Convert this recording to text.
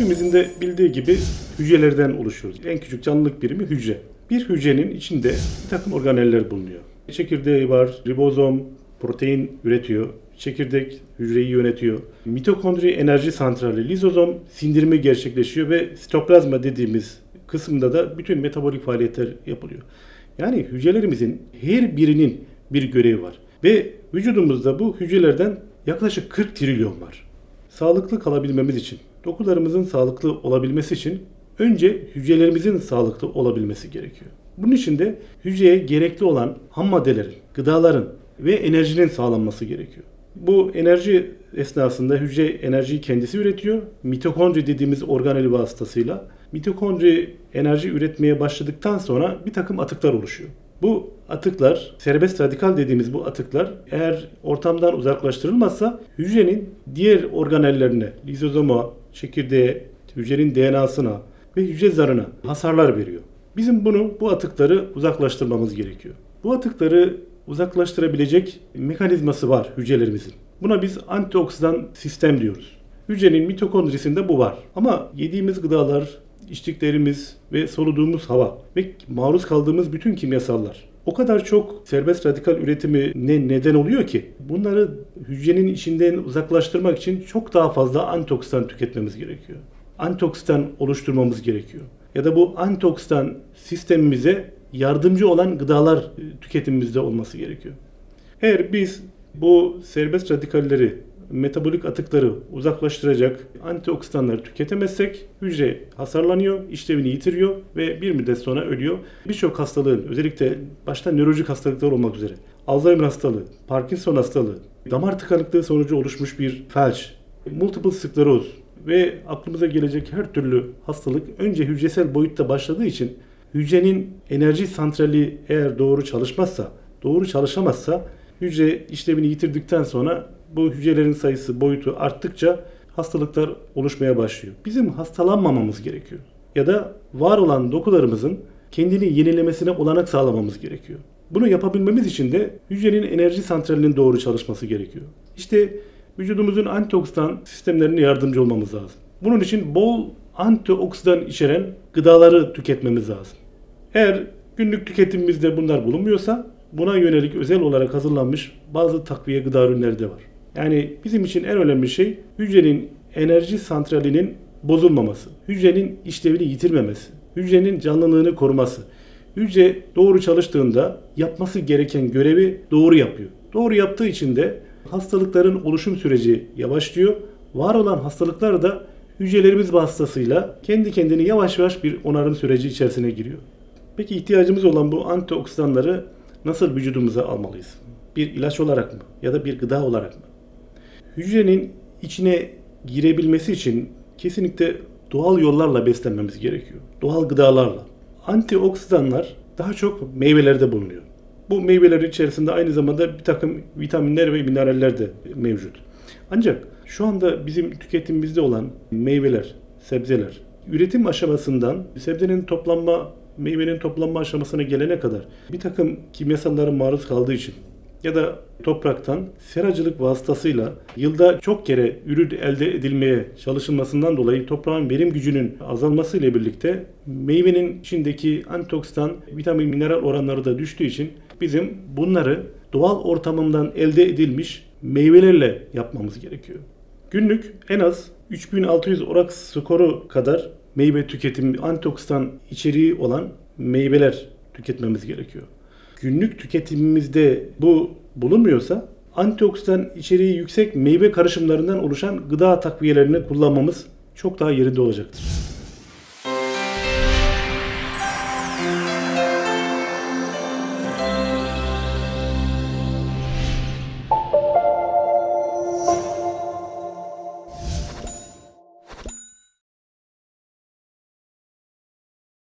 Hepimizin de bildiği gibi hücrelerden oluşuyoruz. En küçük canlılık birimi hücre. Bir hücrenin içinde bir takım organeller bulunuyor. Çekirdeği var, ribozom, protein üretiyor. Çekirdek hücreyi yönetiyor. Mitokondri enerji santrali, lizozom sindirimi gerçekleşiyor ve sitoplazma dediğimiz kısımda da bütün metabolik faaliyetler yapılıyor. Yani hücrelerimizin her birinin bir görevi var. Ve vücudumuzda bu hücrelerden yaklaşık 40 trilyon var. Sağlıklı kalabilmemiz için, dokularımızın sağlıklı olabilmesi için önce hücrelerimizin sağlıklı olabilmesi gerekiyor. Bunun için de hücreye gerekli olan ham maddelerin, gıdaların ve enerjinin sağlanması gerekiyor. Bu enerji esnasında hücre enerjiyi kendisi üretiyor. Mitokondri dediğimiz organeli vasıtasıyla. Mitokondri enerji üretmeye başladıktan sonra bir takım atıklar oluşuyor. Bu atıklar, serbest radikal dediğimiz bu atıklar eğer ortamdan uzaklaştırılmazsa hücrenin diğer organellerine, lizozoma, çekirdeğe, hücrenin DNA'sına ve hücre zarına hasarlar veriyor. Bizim bunu, bu atıkları uzaklaştırmamız gerekiyor. Bu atıkları uzaklaştırabilecek mekanizması var hücrelerimizin. Buna biz antioksidan sistem diyoruz. Hücrenin mitokondrisinde bu var. Ama yediğimiz gıdalar, içtiklerimiz ve soluduğumuz hava ve maruz kaldığımız bütün kimyasallar o kadar çok serbest radikal üretimi ne neden oluyor ki bunları hücrenin içinden uzaklaştırmak için çok daha fazla antioksidan tüketmemiz gerekiyor. Antioksidan oluşturmamız gerekiyor. Ya da bu antioksidan sistemimize yardımcı olan gıdalar e, tüketimimizde olması gerekiyor. Eğer biz bu serbest radikalleri, metabolik atıkları uzaklaştıracak antioksidanları tüketemezsek hücre hasarlanıyor, işlevini yitiriyor ve bir müddet sonra ölüyor. Birçok hastalığın özellikle başta nörolojik hastalıklar olmak üzere Alzheimer hastalığı, Parkinson hastalığı, damar tıkanıklığı sonucu oluşmuş bir felç, multiple skleroz ve aklımıza gelecek her türlü hastalık önce hücresel boyutta başladığı için hücrenin enerji santrali eğer doğru çalışmazsa, doğru çalışamazsa hücre işlevini yitirdikten sonra bu hücrelerin sayısı, boyutu arttıkça hastalıklar oluşmaya başlıyor. Bizim hastalanmamamız gerekiyor. Ya da var olan dokularımızın kendini yenilemesine olanak sağlamamız gerekiyor. Bunu yapabilmemiz için de hücrenin enerji santralinin doğru çalışması gerekiyor. İşte vücudumuzun antioksidan sistemlerine yardımcı olmamız lazım. Bunun için bol antioksidan içeren gıdaları tüketmemiz lazım. Eğer günlük tüketimimizde bunlar bulunmuyorsa buna yönelik özel olarak hazırlanmış bazı takviye gıda ürünleri de var. Yani bizim için en önemli şey hücrenin enerji santralinin bozulmaması, hücrenin işlevini yitirmemesi, hücrenin canlılığını koruması. Hücre doğru çalıştığında yapması gereken görevi doğru yapıyor. Doğru yaptığı için de hastalıkların oluşum süreci yavaşlıyor. Var olan hastalıklar da hücrelerimiz vasıtasıyla kendi kendini yavaş yavaş bir onarım süreci içerisine giriyor. Peki ihtiyacımız olan bu antioksidanları nasıl vücudumuza almalıyız? Bir ilaç olarak mı ya da bir gıda olarak mı? Hücrenin içine girebilmesi için kesinlikle doğal yollarla beslenmemiz gerekiyor. Doğal gıdalarla. Antioksidanlar daha çok meyvelerde bulunuyor. Bu meyvelerin içerisinde aynı zamanda bir takım vitaminler ve mineraller de mevcut. Ancak şu anda bizim tüketimimizde olan meyveler, sebzeler, üretim aşamasından sebzenin toplanma, meyvenin toplanma aşamasına gelene kadar bir takım kimyasallara maruz kaldığı için ya da topraktan seracılık vasıtasıyla yılda çok kere ürün elde edilmeye çalışılmasından dolayı toprağın verim gücünün azalması ile birlikte meyvenin içindeki antioksidan, vitamin, mineral oranları da düştüğü için bizim bunları doğal ortamından elde edilmiş meyvelerle yapmamız gerekiyor. Günlük en az 3600 orak skoru kadar meyve tüketimi, antioksidan içeriği olan meyveler tüketmemiz gerekiyor. Günlük tüketimimizde bu bulunmuyorsa antioksidan içeriği yüksek meyve karışımlarından oluşan gıda takviyelerini kullanmamız çok daha yerinde olacaktır.